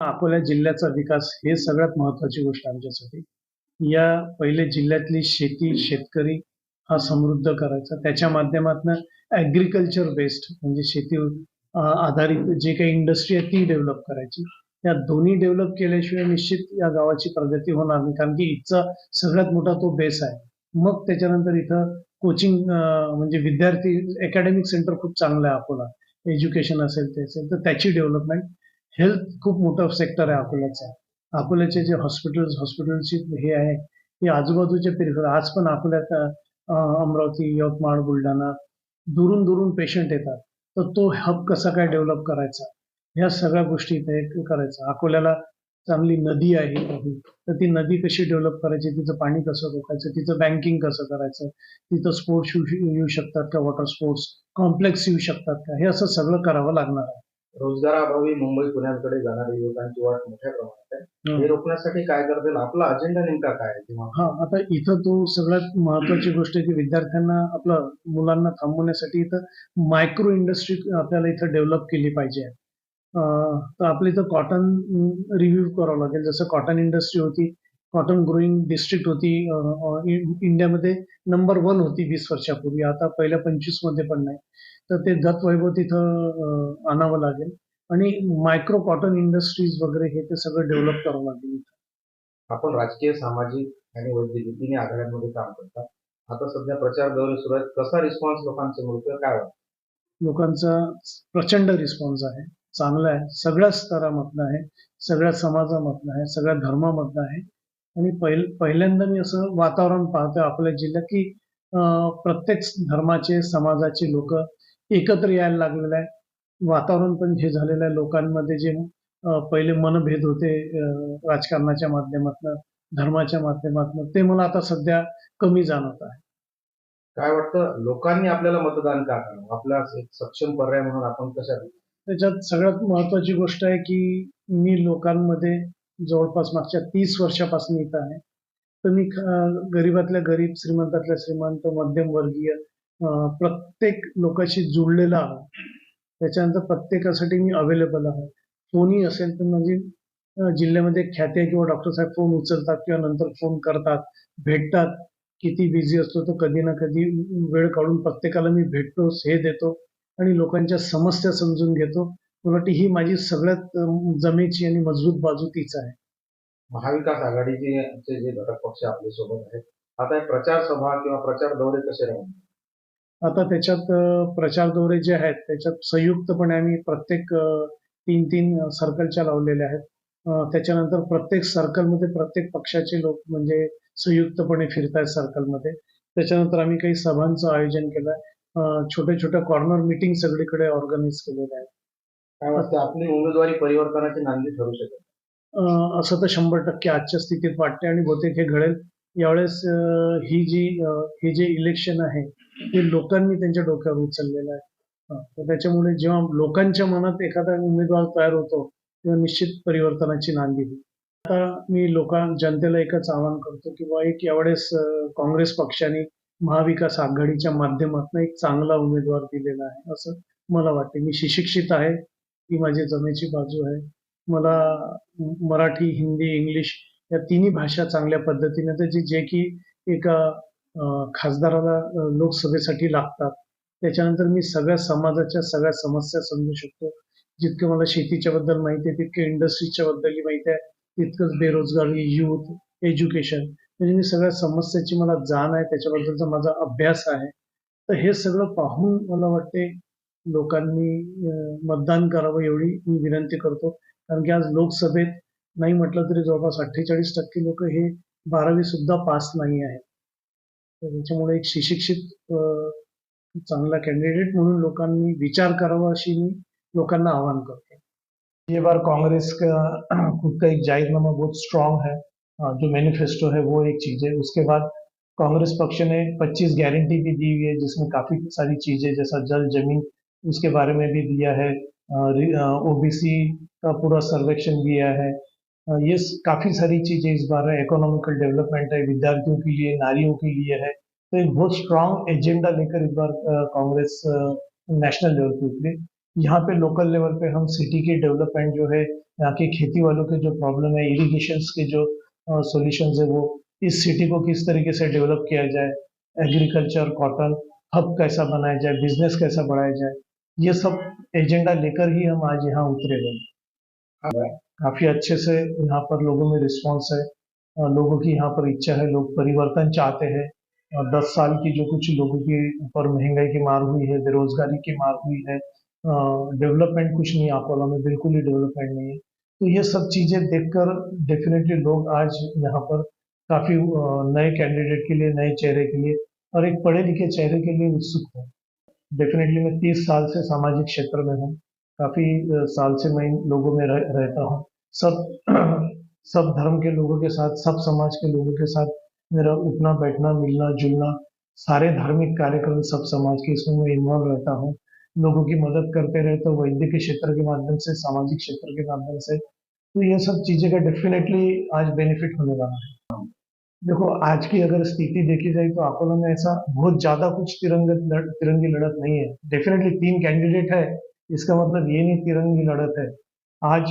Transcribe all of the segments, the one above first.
अकोला जिल्ह्याचा विकास हे सगळ्यात महत्वाची गोष्ट आमच्यासाठी. या पहिले जिल्ह्यातली शेती शेतकरी हा समृद्ध करायचा. त्याच्या माध्यमातून ऍग्रिकल्चर बेस्ड म्हणजे शेती आधारित जे काही इंडस्ट्री आहे ती डेव्हलप करायची. या दोन्ही डेव्हलप केल्याशिवाय निश्चित या गावाची प्रगती होणार नाही. कारण की इथचा सगळ्यात मोठा तो बेस आहे. मग त्याच्यानंतर इथं कोचिंग म्हणजे विद्यार्थी अकॅडमिक सेंटर खूप चांगलं आहे अकोला. एज्युकेशन असेल ते असेल तर त्याची डेव्हलपमेंट हेल्थ खूप मोठं सेक्टर आहे अकोल्याचा. अकोल्याचे जे हॉस्पिटल्स हॉस्पिटलची हे आहे हे आजूबाजूचे पेरिफर आज पण अकोल्यात अमरावती यवतमाळ बुलढाणा दुरून दुरून पेशंट येतात. तर तो हब कसा काय डेव्हलप करायचा? ह्या सगळ्या गोष्टी इथे करायचं. अकोल्याला चांगली नदी आहे तर ती नदी कशी डेव्हलप करायची? तिचं पाणी कसं रोखायचं? तिचं बँकिंग कसं करायचं? तिथं स्पोर्ट्स येऊ येऊ शकतात का? वॉटर स्पोर्ट्स कॉम्प्लेक्स येऊ शकतात का? हे असं सगळं करावं लागणार आहे. रोजगाराअभावी मुंबई पुण्याकडे जाणाऱ्या युवकांची वाढ मोठ्या प्रमाणात आहे. हं. रोखण्यासाठी काय करता येईल आपला अजेंडा नेमका काय आहे किंवा हा आता इथं तो सगळ्यात महत्वाची गोष्ट आहे की विद्यार्थ्यांना आपलं मुलांना थांबवण्यासाठी इथं मायक्रो इंडस्ट्री आपल्याला इथं डेव्हलप केली पाहिजे. तर आपल्या इथं कॉटन रिव्ह्यू करावं लागेल. जसं कॉटन इंडस्ट्री होती कॉटन ग्रोईंग डिस्ट्रिक्ट होती इंडियामध्ये नंबर वन होती वीस वर्षापूर्वी. आता पहिल्या पंचवीसमध्ये पण नाही. तर ते दत्त वैभव तिथं आणावं लागेल. आणि मायक्रो कॉटन इंडस्ट्रीज वगैरे हे ते सगळं डेव्हलप करावं लागेल. आपण राजकीय सामाजिक आणि वैद्यकीय तिन्ही आघाड्यांमध्ये काम करता. आता सध्या प्रचार दौरे सुरू आहेत. कसा रिस्पॉन्स लोकांचे मिळतोय? काय लोकांचा प्रचंड रिस्पॉन्स आहे. चांगला आहे. सगळ्या स्तरामधनं आहे. सगळ्या समाजामधनं आहे. सगळ्या धर्मामधनं आहे. आणि पहिल पहिल्यांदा मी असं वातावरण पाहतोय आपल्या जिल्ह्यात की प्रत्येक धर्माचे समाजाचे लोक एकत्र यायला लागलेले आहे. वातावरण पण हे झालेलं आहे लोकांमध्ये जे पहिले मनभेद होते राजकारणाच्या माध्यमातून धर्माच्या माध्यमातून ते मला आता सध्या कमी जाणवत आहे. काय वाटतं लोकांनी आपल्याला मतदान का करावं? आपला एक सक्षम पर्याय म्हणून आपण कशा त्याच्यात सगळ्यात महत्वाची गोष्ट आहे की मी लोकांमध्ये जवळपास मागच्या तीस वर्षापासून इथं आहे. तर मी गरीबातल्या गरीब श्रीमंतातल्या श्रीमंत मध्यमवर्गीय प्रत्येक लोकांशी जुळलेला आहे. त्याच्यानंतर प्रत्येकासाठी मी अवेलेबल आहे. फोनही असेल तर म्हणजे जिल्ह्यामध्ये ख्याती आहे किंवा डॉक्टर साहेब फोन उचलतात किंवा नंतर फोन करतात भेटतात. किती बिझी असतो तर कधी ना कधी वेळ काढून प्रत्येकाला मी भेटतो हे देतो आणि लोकांच्या समस्या समजून घेतो. मला ही माझी सगळ्यात जमेची आणि मजबूत बाजू तीच आहे. महाविकास आघाडीचे जे घटक पक्ष आपल्यासोबत आहेत आता प्रचार सभा किंवा प्रचार दौरे कसे राहणार? आता त्याच्यात प्रचार दौरे जे आहेत त्याच्यात संयुक्तपणे आम्ही प्रत्येक तीन तीन सर्कलच्या लावलेल्या आहेत. त्याच्यानंतर प्रत्येक सर्कलमध्ये प्रत्येक पक्षाचे लोक म्हणजे संयुक्तपणे फिरतायत सर्कलमध्ये त्याच्यानंतर आम्ही काही सभांचं आयोजन केलं आहे छोट्या छोट्या कॉर्नर मिटिंग सगळीकडे ऑर्गनाईज केलेल्या आहेत. काय वाटतं आपली उमेदवारी परिवर्तनाची नांदी ठरू शकेल? असं तर शंभर टक्के आजच्या स्थितीत वाटते आणि बहुतेक हे घडेल. यावेळेस ही जी हे जे इलेक्शन आहे ते लोकांनी त्यांच्या डोक्यावर उचललेलं आहे. तर त्याच्यामुळे जेव्हा लोकांच्या मनात एखादा उमेदवार तयार होतो तेव्हा निश्चित परिवर्तनाची नांदी दिली आता मी लोकां जनतेला एकच आवाहन करतो की बा एक यावेळेस काँग्रेस पक्षाने महाविकास आघाडीच्या माध्यमातून एक चांगला उमेदवार दिलेला आहे असं मला वाटते. मी सुशिक्षित आहे ही माझी जमेची बाजू आहे. मला मराठी हिंदी इंग्लिश या तिन्ही भाषा चांगल्या पद्धतीने त्याची जे की एका खासदाराला लोकसभेसाठी लागतात. त्याच्यानंतर मी सगळ्या समाजाच्या सगळ्या समस्या समजू शकतो. जितकं मला शेतीच्या बद्दल माहिती आहे तितकं इंडस्ट्रीच्या बद्दलही माहिती आहे. तितकंच बेरोजगारी युथ एज्युकेशन म्हणजे मी सगळ्या समस्याची मला जाण आहे. त्याच्याबद्दलचा माझा अभ्यास आहे. तर हे सगळं पाहून मला वाटते लोकांनी मतदान करावं एवढी मी विनंती करतो. कारण की आज लोकसभेत नाही म्हटलं तरी जवळपास अठ्ठेचाळीस टक्के लोक हे बारावी सुद्धा पास नाही आहेत. त्याच्यामुळे एक सुशिक्षित चांगला कॅन्डिडेट म्हणून लोकांनी विचार करावा अशी मी लोकांना आवाहन करतो. ये बार कांग्रेस का, खुद का एक जाहिरनामा बहुत स्ट्रांग है जो मैनिफेस्टो है वो एक चीज़ है। उसके बाद कांग्रेस पक्ष ने 25 गारंटी भी दी हुई है, जिसमें काफ़ी सारी चीज़ें, जैसा जल, ज़मीन, उसके बारे में भी दिया है। ओबीसी का पूरा सर्वेक्षण दिया है। ये काफ़ी सारी चीज़ें इस बार है। इकोनॉमिकल डेवलपमेंट है, विद्यार्थियों के लिए, नारियों के लिए है। तो एक बहुत स्ट्रांग एजेंडा लेकर इस बार कांग्रेस नेशनल लेवल पे उतरी। यहाँ पे लोकल लेवल पे हम सिटी के डेवलपमेंट जो है, यहाँ के खेती वालों के जो प्रॉब्लम है इरिगेशन के जो सोल्यूशन है वो, इस सिटी को किस तरीके से डेवलप किया जाए? एग्रीकल्चर कॉटन हब कैसा बनाया जाए? बिज़नेस कैसा बढ़ाया जाए? ये सब एजेंडा लेकर ही हम आज यहाँ उतरे हुए काफ़ी अच्छे से यहाँ पर लोगों में रिस्पॉन्स है। लोगों की यहाँ पर इच्छा है, लोग परिवर्तन चाहते हैं। और दस साल की जो कुछ लोगों के ऊपर महँगाई की मार हुई है, बेरोजगारी की मार हुई है डेवलपमेंट कुछ नहीं अकोला में बिल्कुल ही डेवलपमेंट नहीं है। तो ये सब चीज़ें देखकर डेफिनेटली लोग आज यहाँ पर काफ़ी नए कैंडिडेट के लिए, नए चेहरे के लिए और एक पढ़े लिखे चेहरे के लिए उत्सुक हूँ। डेफिनेटली मैं तीस साल से सामाजिक क्षेत्र में हूँ। काफ़ी साल से मैं इन लोगों में रह, रहता हूँ। सब सब धर्म के लोगों के साथ सब समाज के लोगों के साथ मेरा उठना बैठना मिलना जुलना सारे धार्मिक कार्यक्रम सब समाज के इसमें मैं इन्वॉल्व रहता हूँ। लोगों की मदद करते रहता हूँ वैद्य के क्षेत्र के माध्यम से सामाजिक क्षेत्र के माध्यम से तो ये सब चीज़ें का डेफिनेटली आज बेनिफिट होने वाला है। देखो आज की अगर स्थिति देखी जाए तो अकोला में ऐसा बहुत ज़्यादा कुछ तिरंग तिरंगी लड़त नहीं है। डेफिनेटली तीन कैंडिडेट है। इसका मतलब ये नहीं तिरंगी लड़त है। आज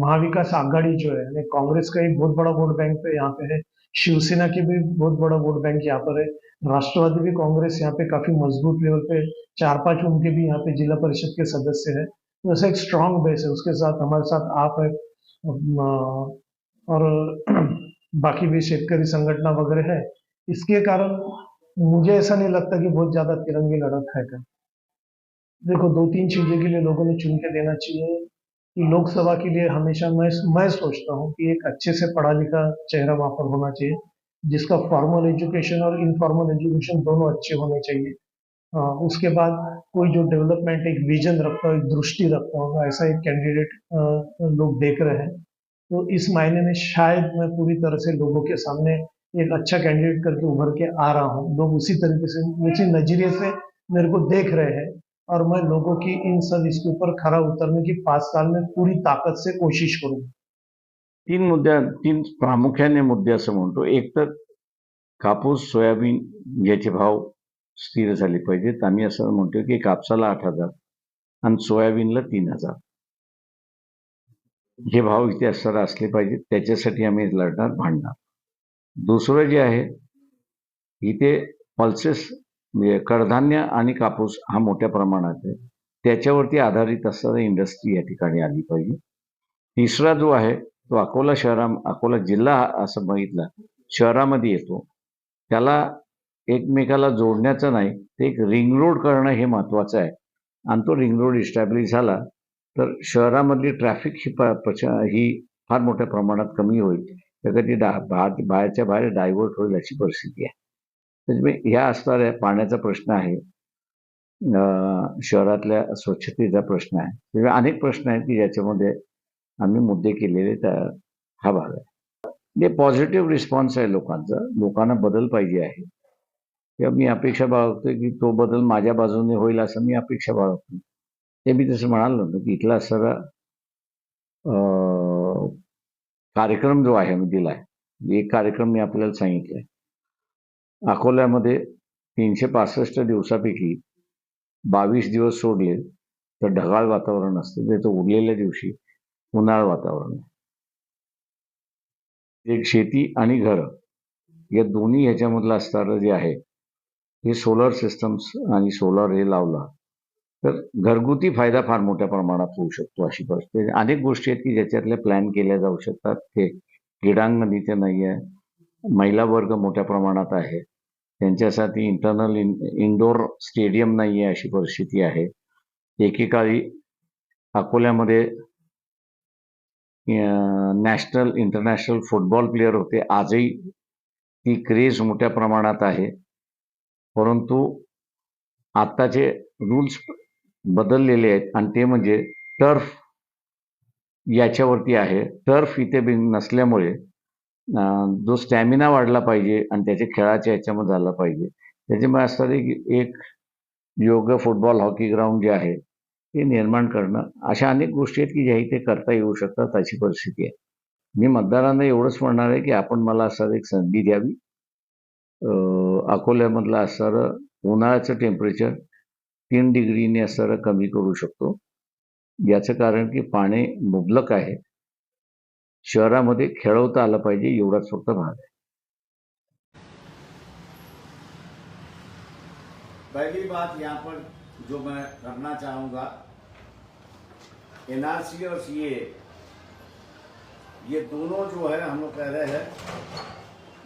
महाविकास आघाड़ी जो है कांग्रेस का एक बहुत बड़ा वोट बैंक पे यहाँ पे है। शिवसेना की भी बहुत बड़ा वोट बैंक यहाँ पर है। राष्ट्रवादी भी कांग्रेस यहाँ पे काफ़ी मज़बूत लेवल पे चार पाँच उनके भी यहाँ पे जिला परिषद के सदस्य है। तो ऐसा एक स्ट्रांग बेस है, उसके साथ हमारे साथ आप है। और बाकी भी शेतकरी संगठना वगैरह है। इसके कारण मुझे ऐसा नहीं लगता कि बहुत ज़्यादा तिरंगी लड़त है का देखो दो तीन चीज़ें के लिए लोगों ने चुन के देना चाहिए कि लोकसभा के लिए हमेशा मैं मैं सोचता हूँ कि एक अच्छे से पढ़ा लिखा चेहरा वहाँ पर होना चाहिए जिसका फॉर्मल एजुकेशन और इनफॉर्मल एजुकेशन दोनों अच्छे होने चाहिए। अ, उसके बाद कोई जो डेवलपमेंट एक विजन रखता हो एक दृष्टि रखता होगा ऐसा एक कैंडिडेट लोग देख रहे हैं तो इस मायने में शायद मैं पूरी तरह से लोगों के सामने एक अच्छा कैंडिडेट करके उभर के आ रहा हूँ। लोग उसी तरीके से उसी नज़रिए से मेरे को देख रहे हैं। और मैं लोगों की इन सब इसके ऊपर खरा उतरने की पाच साल में पूरी ताकत से कोशिश करू। तीन मुद्द्या तीन प्रामुख्याने मुद्दे असं म्हणतो एक तर कापूस सोयाबीन याचे भाव स्थिर झाले पाहिजेत. आम्ही असं म्हणतो की कापसाला आठ हजार आणि सोयाबीनला तीन हजार. हे भाव इथे असताना असले पाहिजेत त्याच्यासाठी आम्ही लढणार भांडणार. दुसरं जे आहे इथे पल्सेस म्हणजे कडधान्य आणि कापूस हा मोठ्या प्रमाणात आहे. त्याच्यावरती आधारित असणारी इंडस्ट्री या ठिकाणी आली पाहिजे. तिसरा जो आहे तो अकोला शहरा अकोला जिल्हा असं बघितला शहरामध्ये येतो. त्याला एकमेकाला जोडण्याचं नाही ते एक रिंग रोड करणं हे महत्त्वाचं आहे. आणि तो रिंग रोड इस्टॅब्लिश झाला तर शहरामधली ट्रॅफिक ही प्रच ही फार मोठ्या प्रमाणात कमी होईल. तर ती डा बाहेरच्या बाहेर डायव्हर्ट होईल अशी परिस्थिती आहे. म्हणजे त्याच्यामुळे ह्या असणाऱ्या पाण्याचा प्रश्न आहे. अं, शहरातल्या स्वच्छतेचा प्रश्न आहे. त्यामुळे अनेक प्रश्न आहेत की ज्याच्यामध्ये आम्ही मुद्दे केलेले त्या हा भाग आहे. ते पॉझिटिव्ह रिस्पॉन्स आहे लोकांचा. लोकांना बदल पाहिजे आहे. किंवा मी अपेक्षा बाळगतोय की तो बदल माझ्या बाजूने होईल असं मी अपेक्षा बाळगतो ते मी तसं म्हणालो ना की इथला सगळा कार्यक्रम जो आहे मी दिलाय. एक कार्यक्रम मी आपल्याला सांगितलाय. अकोल्यामध्ये तीनशे पासष्ट दिवसापैकी बावीस दिवस सोडले तर ढगाळ वातावरण असतं. म्हणजे त्याचं उरलेल्या दिवशी उन्हाळ वातावरण आहे. एक शेती आणि घर या दोन्ही ह्याच्यामधलं असणारं जे आहे हे सोलर सिस्टम्स आणि सोलर हे लावला तर घरगुती फायदा फार मोठ्या प्रमाणात होऊ शकतो अशी परिस्थिती. अनेक गोष्टी आहेत की ज्याच्यातल्या प्लॅन केल्या जाऊ शकतात. ते क्रीडांगणीचे नाही आहे महिला वर्ग मोठ्या प्रमाणात आहे. त्यांच्यासाठी इंटरनल इन इंडोर स्टेडियम नाही आहे अशी परिस्थिती आहे. एकेकाळी अकोल्यामध्ये नॅशनल इंटरनॅशनल फुटबॉल प्लेअर होते. आजही ती क्रेज मोठ्या प्रमाणात आहे. परंतु आत्ताचे रूल्स बदललेले आहेत आणि ते म्हणजे टर्फ याच्यावरती आहे. टर्फ इथे बिन नसल्यामुळे जो स्टॅमिना वाढला पाहिजे आणि त्याच्या खेळाच्या ह्याच्यामध्ये झाला पाहिजे. त्याच्यामुळे असतात एक एक योग फुटबॉल हॉकी ग्राउंड जे आहे ते निर्माण करणं अशा अनेक गोष्टी आहेत की ज्या इथे करता येऊ शकतात अशी परिस्थिती आहे. मी मतदारांना एवढंच म्हणणार आहे की आपण मला असं एक संधी द्यावी. अकोल्यामधलं असणारं उन्हाळ्याचं टेम्परेचर तीन डिग्रीने असणारं कमी करू शकतो. याचं कारण की पाणी मुबलक आहे. शहरामध्ये खेळवता आलं पाहिजे एवढाच फक्त भाग आहे. पहली बात यहाँ पर जो मैं करना चाहूँगा एनआरसी और सीए ये दोनों जो है, हम लोग कह रहे हैं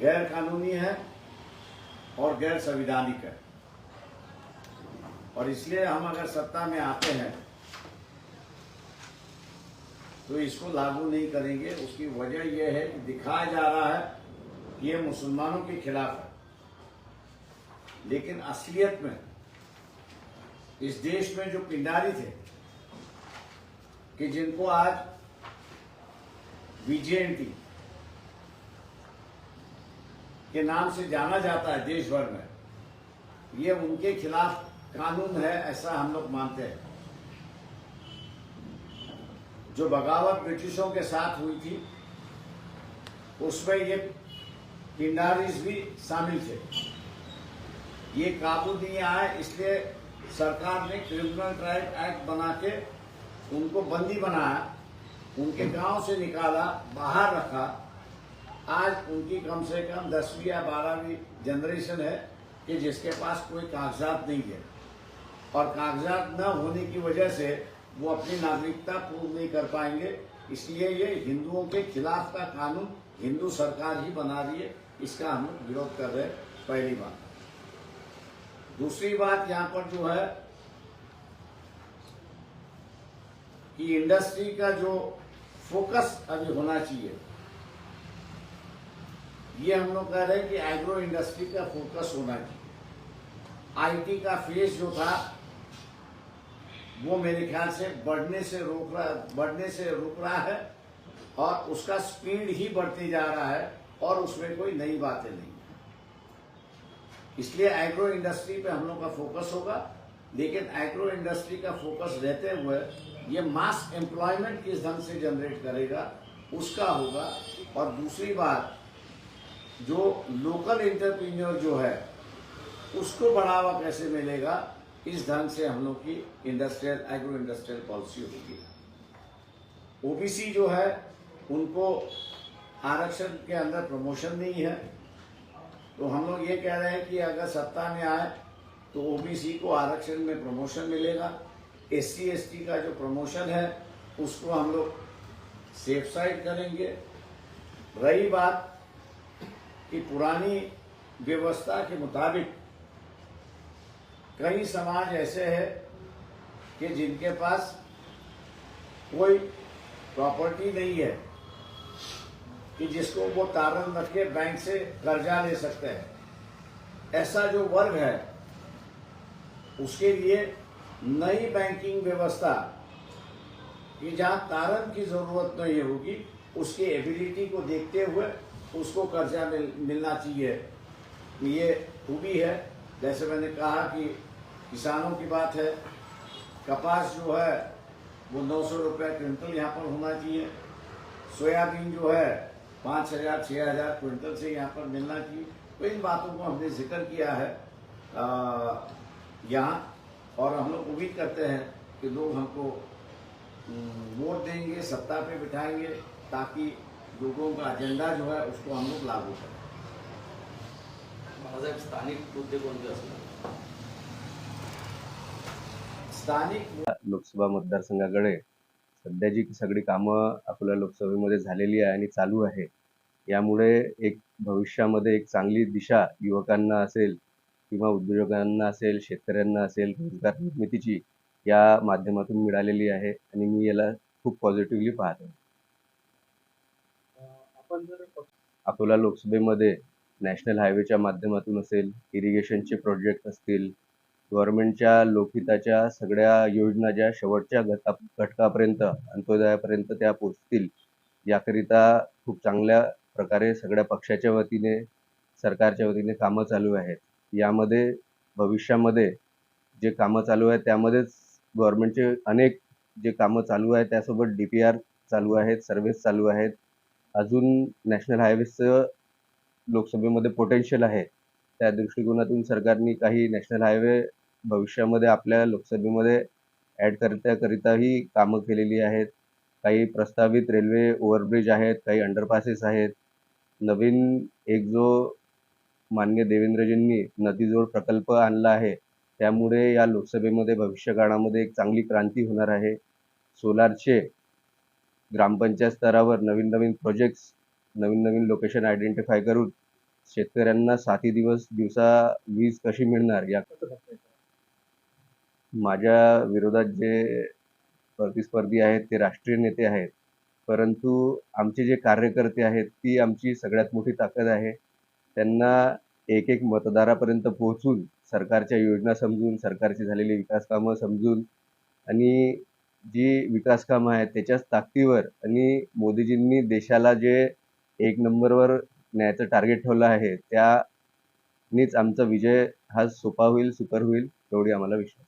गैर कानूनी है और गैर संविधानिक है। और इसलिए हम अगर सत्ता में आते हैं तो इसको लागू नहीं करेंगे। उसकी वजह यह है कि दिखाया जा रहा है कि ये मुसलमानों के खिलाफ है। लेकिन असलियत में इस देश में जो पिंडारी थे, कि जिनको आज बीजेएनटी के नाम से जाना जाता है देश भर में, ये उनके खिलाफ कानून है, ऐसा हम लोग मानते हैं। जो बगावत ब्रिटिशों के साथ हुई थी, उसमें ये पिंडारीज भी शामिल थे। ये काबू नहीं आए, इसलिए सरकार ने क्रिमिनल ट्राइब एक्ट बना के उनको बंदी बनाया, उनके गाँव से निकाला, बाहर रखा। आज उनकी कम से कम दसवीं या बारहवीं जनरेशन है कि जिसके पास कोई कागजात नहीं है। और कागजात न होने की वजह से वो अपनी नागरिकता पूर्ण नहीं कर पाएँगे। इसलिए ये हिंदुओं के खिलाफ का कानून हिंदू सरकार ही बना रही है। इसका हम विरोध कर रहे पहली बात। दूसरी बात यहाँ पर जो है कि इंडस्ट्री का जो फोकस अभी होना चाहिए, ये हम लोग कह रहे हैं कि एग्रो इंडस्ट्री का फोकस होना चाहिए। आईटी का फेस जो था वो मेरे ख्याल से बढ़ने से रोक रहा, बढ़ने से रुक रहा है और उसका स्पीड ही बढ़ते जा रहा है और उसमें कोई नई बातें नहीं इसलिए एग्रो इंडस्ट्री पे हम लोग का फोकस होगा, लेकिन एग्रो इंडस्ट्री का फोकस रहते हुए ये मास एम्प्लॉयमेंट किस ढंग से जनरेट करेगा, उसका होगा। और दूसरी बात, जो लोकल इंटरप्रीनियर जो है, उसको बढ़ावा कैसे मिलेगा? इस ढंग से हम लोग की इंडस्ट्रियल एग्रो इंडस्ट्रियल पॉलिसी होगी ओबीसी जो है, उनको आरक्षण के अंदर प्रमोशन नहीं है। तो हम लोग ये कह रहे हैं कि अगर सत्ता में आए तो ओबीसी को आरक्षण में प्रमोशन मिलेगा। एस सी का जो प्रमोशन है, उसको हम लोग सेफ़ साइड करेंगे। रही बात कि पुरानी व्यवस्था के मुताबिक कई समाज ऐसे हैं कि जिनके पास कोई प्रॉपर्टी नहीं है कि जिसको वो तारण रख के बैंक से कर्जा ले सकते हैं। ऐसा जो वर्ग है उसके लिए नई बैंकिंग व्यवस्था कि जहाँ तारण की जरूरत नहीं होगी उसकी एबिलिटी को देखते हुए उसको कर्जा मिल, मिलना चाहिए। ये खूबी है। जैसे मैंने कहा कि किसानों की बात है। कपास जो है, वो नौ सौ रुपये क्विंटल यहाँ पर होना चाहिए। सोयाबीन जो है, पाँच हज़ार छः हज़ार क्विंटल से यहाँ पर मिलना चाहिए। तो इन बातों को हमने ज़िक्र किया है यहाँ। और हम लोग उम्मीद करते हैं कि लोग हमको वोट देंगे, सत्ता पे बिठाएँगे, ताकि लोगों का एजेंडा जो है, उसको हम लोग लागू करें। स्थानिक मुद्दे कोणते असणार स्थानिक लोकसभा मतदारसंघाकडे सध्या जी सगळी कामं आपल्या लोकसभेमध्ये झालेली आहे आणि चालू आहे यामुळे एक भविष्यामध्ये एक चांगली दिशा युवकांना असेल किंवा उद्योजकांना असेल शेतकऱ्यांना असेल रोजगार निर्मितीची या माध्यमातून मिळालेली आहे आणि मी याला खूप पॉझिटिव्हली पाहत आहे. आपण जर अकोला लोकसभेमध्ये नॅशनल हायवेच्या माध्यमातून असेल इरिगेशनचे प्रोजेक्ट असतील गव्हर्नमेंटच्या लोकहिताच्या सगळ्या योजना ज्या शेवटच्या घटा घटकापर्यंत अंत्योदयापर्यंत त्या पोचतील याकरिता खूप चांगल्या प्रकारे सगळ्या पक्षाच्या वतीने सरकारच्या वतीने कामं चालू आहेत. यामध्ये भविष्यामध्ये जे कामं चालू आहेत त्यामध्येच गव्हर्नमेंटचे अनेक जे कामं चालू आहेत त्यासोबत डी पी आर चालू आहेत सर्व्हिस चालू आहेत. अजून नॅशनल हायवेचं लोकसभेमध्ये पोटेन्शियल आहे. त्या दृष्टिकोनातून सरकारने काही नॅशनल हायवे भविष्यामध्ये आपल्या लोकसभेमध्ये ॲड करत्याकरिताही कामं केलेली आहेत. काही प्रस्तावित रेल्वे ओव्हरब्रिज आहेत काही अंडरपासेस आहेत. नवीन एक जो मान्य देवेंद्रजींनी नदीजोड प्रकल्प आणला आहे त्यामुळे या लोकसभेमध्ये भविष्यकाळामध्ये एक चांगली क्रांती होणार आहे. सोलारचे ग्रामपंचायत स्तरावर नवीन नवीन प्रोजेक्ट्स नवीन नवीन लोकेशन आयडेंटिफाय करून शेतकऱ्यांना साती दिवस दिवसा वीज कशी मिळणार या माझ्या विरोधात जे प्रतिस्पर्धी आहेत ते राष्ट्रीय नेते आहेत. परंतु आमचे जे कार्यकर्ते आहेत ती आमची सगळ्यात मोठी ताकद आहे. त्यांना एक एक मतदारापर्यंत पोहोचून सरकारच्या योजना समजून सरकारची झालेली विकास कामं समजून आणि जी विकास कामं आहेत त्याच्याच ताकदीवर आणि मोदीजींनी देशाला जे एक नंबरवर न्यायचं टार्गेट ठेवलं आहे त्यानीच आमचा विजय हा सोपा होईल सुकर होईल एवढी आम्हाला विश्वास